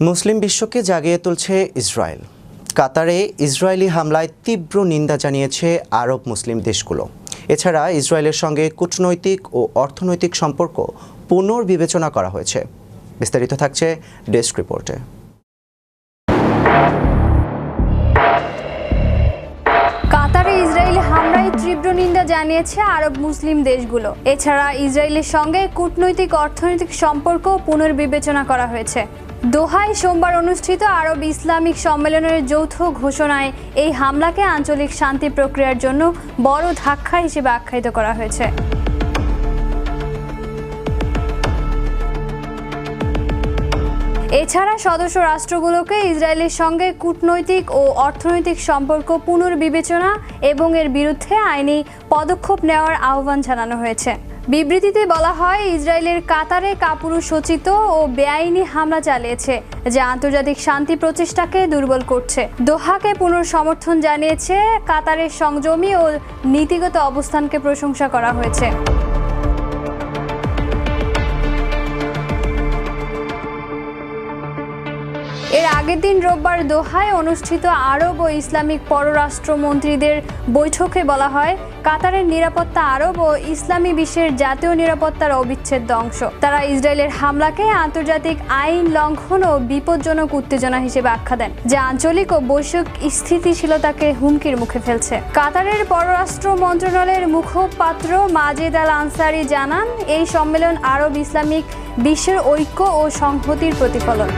মুসলিম বিশ্বকে জাগিয়ে তুলছে ইসরায়েল। কাতারে ইসরায়েলি হামলায় তীব্র নিন্দা জানিয়েছে আরব মুসলিম দেশগুলো। এছাড়া ইসরায়েলের সঙ্গে কূটনৈতিক ও অর্থনৈতিক সম্পর্ক পুনর্বিবেচনা করা হয়েছে। বিস্তারিত থাকছে ডেস্ক রিপোর্টে। কাতারে ইসরায়েলি হামলায় তীব্র নিন্দা জানিয়েছে আরব মুসলিম দেশগুলো। এছাড়া ইসরায়েলের সঙ্গে কূটনৈতিক, অর্থনৈতিক সম্পর্ক পুনর্বিবেচনা করা হয়েছে। দোহায় সোমবার অনুষ্ঠিত আরব ইসলামিক সম্মেলনের যৌথ ঘোষণায় এই হামলাকে আঞ্চলিক শান্তি প্রক্রিয়ার জন্য বড় ধাক্কা হিসেবে আখ্যায়িত করা হয়েছে। এছাড়া সদস্য রাষ্ট্রগুলোকে ইসরায়েলের সঙ্গে কূটনৈতিক ও অর্থনৈতিক সম্পর্ক পুনর্বিবেচনা এবং এর বিরুদ্ধে আইনি পদক্ষেপ নেওয়ার আহ্বান জানানো হয়েছে। বিবৃতিতে বলা হয়, ইসরায়েলের কাতারে কাপুরুষোচিত ও বেআইনি হামলা চালিয়েছে, যা আন্তর্জাতিক শান্তি প্রচেষ্টাকে দুর্বল করছে। দোহাকে পুনর্সমর্থন জানিয়েছে কাতারের সংযমী ও নীতিগত অবস্থানকে প্রশংসা করা হয়েছে। আগের দিন রোববার দোহায় অনুষ্ঠিত আরব ও ইসলামিক পররাষ্ট্রমন্ত্রীদের বৈঠকে বলা হয়, কাতারের নিরাপত্তা আরব ও ইসলামী বিশ্বের জাতীয় নিরাপত্তার অবিচ্ছেদ্য অংশ। তারা ইসরায়েলের হামলাকে আন্তর্জাতিক আইন লঙ্ঘন ও বিপজ্জনক উত্তেজনা হিসেবে আখ্যা দেন, যা আঞ্চলিক ও বৈশ্বিক স্থিতিশীলতাকে হুমকির মুখে ফেলছে। কাতারের পররাষ্ট্র মন্ত্রণালয়ের মুখপাত্র মাজেদ আল আনসারি জানান, এই সম্মেলন আরব ইসলামিক বিশ্বের ঐক্য ও সংহতির প্রতিফলন।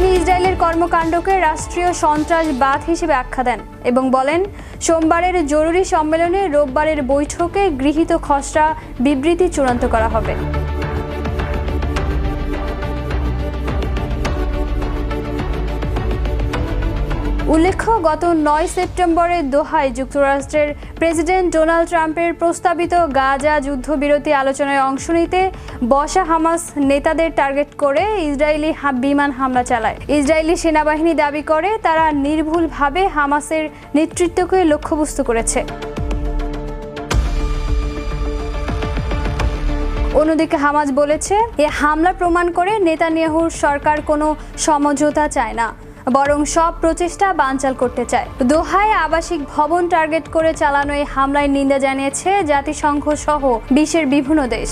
তিনি ইসরায়েলের কর্মকাণ্ডকে রাষ্ট্রীয় সন্ত্রাসবাদ হিসেবে আখ্যা দেন এবং বলেন, সোমবারের জরুরি সম্মেলনে রোববারের বৈঠকে গৃহীত খসড়া বিবৃতি চূড়ান্ত করা হবে। উল্লেখ্য, গত নয় সেপ্টেম্বরে দোহায় যুক্তরাষ্ট্রের প্রেসিডেন্ট ডোনাল্ড ট্রাম্পের প্রস্তাবিত গাজা যুদ্ধবিরতি আলোচনায় অংশ নিতে বসা হামাস নেতাদের টার্গেট করে ইসরায়েলি বিমান হামলা চালায়। ইসরায়েলি সেনাবাহিনী দাবি করে তারা নির্ভুলভাবে হামাসের নেতৃত্বকে লক্ষ্যবস্তু করেছে। অন্যদিকে হামাজ বলেছে, এ হামলা প্রমাণ করে নেতানিয়াহুর সরকার কোনো সমঝোতা চায় না। বরং সব প্রচেষ্টা বানচাল করতে চায়। দোহায় আবাসিক ভবন টার্গেট করে চালানো এই হামলায় নিন্দা জানিয়েছে জাতিসংঘ সহ বিশ্বের বিভিন্ন দেশ।